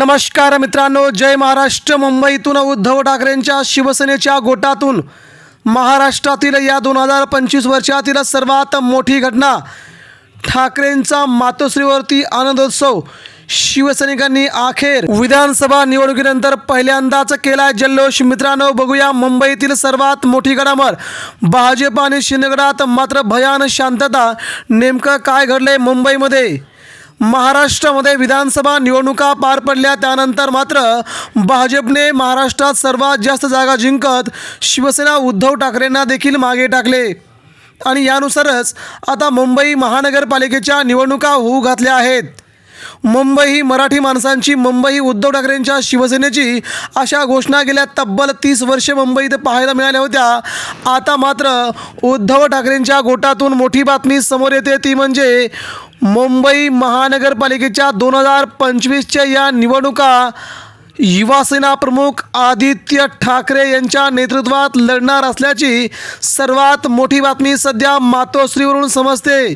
नमस्कार मित्रांनो जय महाराष्ट्र. मुंबईतून उद्धव ठाकरेंच्या शिवसेनेच्या गोटातून महाराष्ट्रातील या दोन हजार पंचवीस वर्षातील सर्वात मोठी घटना ठाकरेंचा मातोश्रीवरती आनंदोत्सव. शिवसैनिकांनी अखेर विधानसभा निवडणुकीनंतर पहिल्यांदाच केला जल्लोष. मित्रांनो बघूया मुंबईतील सर्वात मोठी घडामोड. भाजप आणि शिंदेगडात मात्र भयान शांतता. नेमकं काय घडलंय मुंबईमध्ये? महाराष्ट्रामध्ये विधानसभा निवडणुका पार पडल्या. त्यानंतर मात्र भाजपने महाराष्ट्रात सर्वात जास्त जागा जिंकत शिवसेना उद्धव ठाकरेंना देखील मागे टाकले. आणि यानुसारच आता मुंबई महानगरपालिकेच्या निवडणुका होऊ घातल्या आहेत. मुंबई ही मराठी माणसांची मुंबई उद्धव ठाकरेंच्या शिवसेनेची अशा घोषणा गेल्या तब्बल तीस वर्षे मुंबईत पाहायला मिळाल्या होत्या. आता मात्र उद्धव ठाकरेंच्या गोटातून मोठी बातमी समोर येते. ती म्हणजे मुंबई महानगरपालिकेच्या दोन हजार पंचवीसच्या या निवडणुका युवासेना प्रमुख आदित्य ठाकरे यांच्या नेतृत्वात लढणार असल्याची सर्वात मोठी बातमी सध्या मातोश्रीवरून समजते.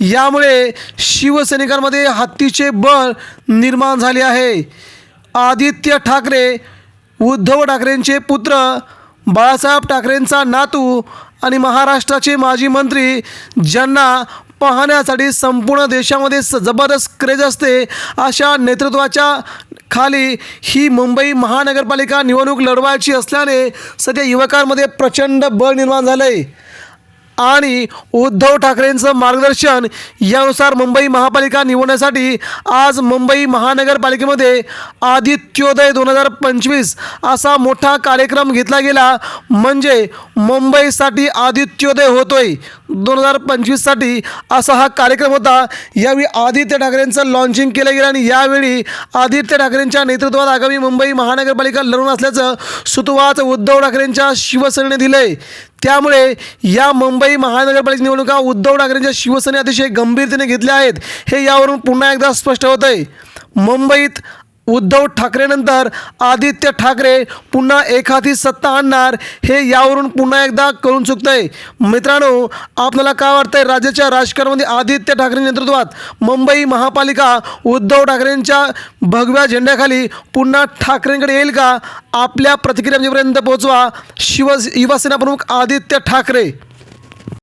यामुळे शिवसैनिकांमध्ये हत्तीचे बळ निर्माण झाले आहे. आदित्य ठाकरे उद्धव ठाकरेंचे पुत्र बाळासाहेब ठाकरेंचा नातू आणि महाराष्ट्राचे माजी मंत्री ज्यांना पाहण्यासाठी संपूर्ण देशामध्ये स जबरदस्त क्रेज असते. अशा नेतृत्वाच्या खाली ही मुंबई महानगरपालिका निवडणूक लढवायची असल्याने सध्या युवकांमध्ये प्रचंड बळ निर्माण झालं आहे आणि उद्धव ठाकरेंचं मार्गदर्शन यानुसार मुंबई महापालिका निवडण्यासाठी आज मुंबई महानगरपालिकेमध्ये आदित्योदय दोन हजार पंचवीस असा मोठा कार्यक्रम घेतला गेला. म्हणजे मुंबईसाठी आदित्योदय होतोय दोन हजार पंचवीससाठी असा हा कार्यक्रम होता. यावेळी आदित्य ठाकरेंचं लॉन्चिंग केलं गेलं आणि यावेळी आदित्य ठाकरेंच्या नेतृत्वात आगामी मुंबई महानगरपालिका लढून असल्याचं सुतवाच उद्धव ठाकरेंच्या शिवसेनेने आहे त्यामुळे या मुंबई महानगरपालिका निवडणुका उद्धव ठाकरेंच्या शिवसेने अतिशय गंभीरतेने घेतल्या आहेत. हे यावरून पुन्हा एकदा स्पष्ट होत आहे मुंबईत उद्धव ठाकरेनंतर आदित्य ठाकरे पुन्हा एखादी सत्ता आणणार हे यावरून पुन्हा एकदा कळून आहे मित्रांनो आपल्याला काय वाटतंय? राज्याच्या राजकारणामध्ये आदित्य ठाकरे नेतृत्वात मुंबई महापालिका उद्धव ठाकरेंच्या भगव्या झेंड्याखाली पुन्हा ठाकरेंकडे येईल का? आपल्या प्रतिक्रिया म्हणजे आमच्यापर्यंत पोहोचवा. शिव युवासेना प्रमुख आदित्य ठाकरे.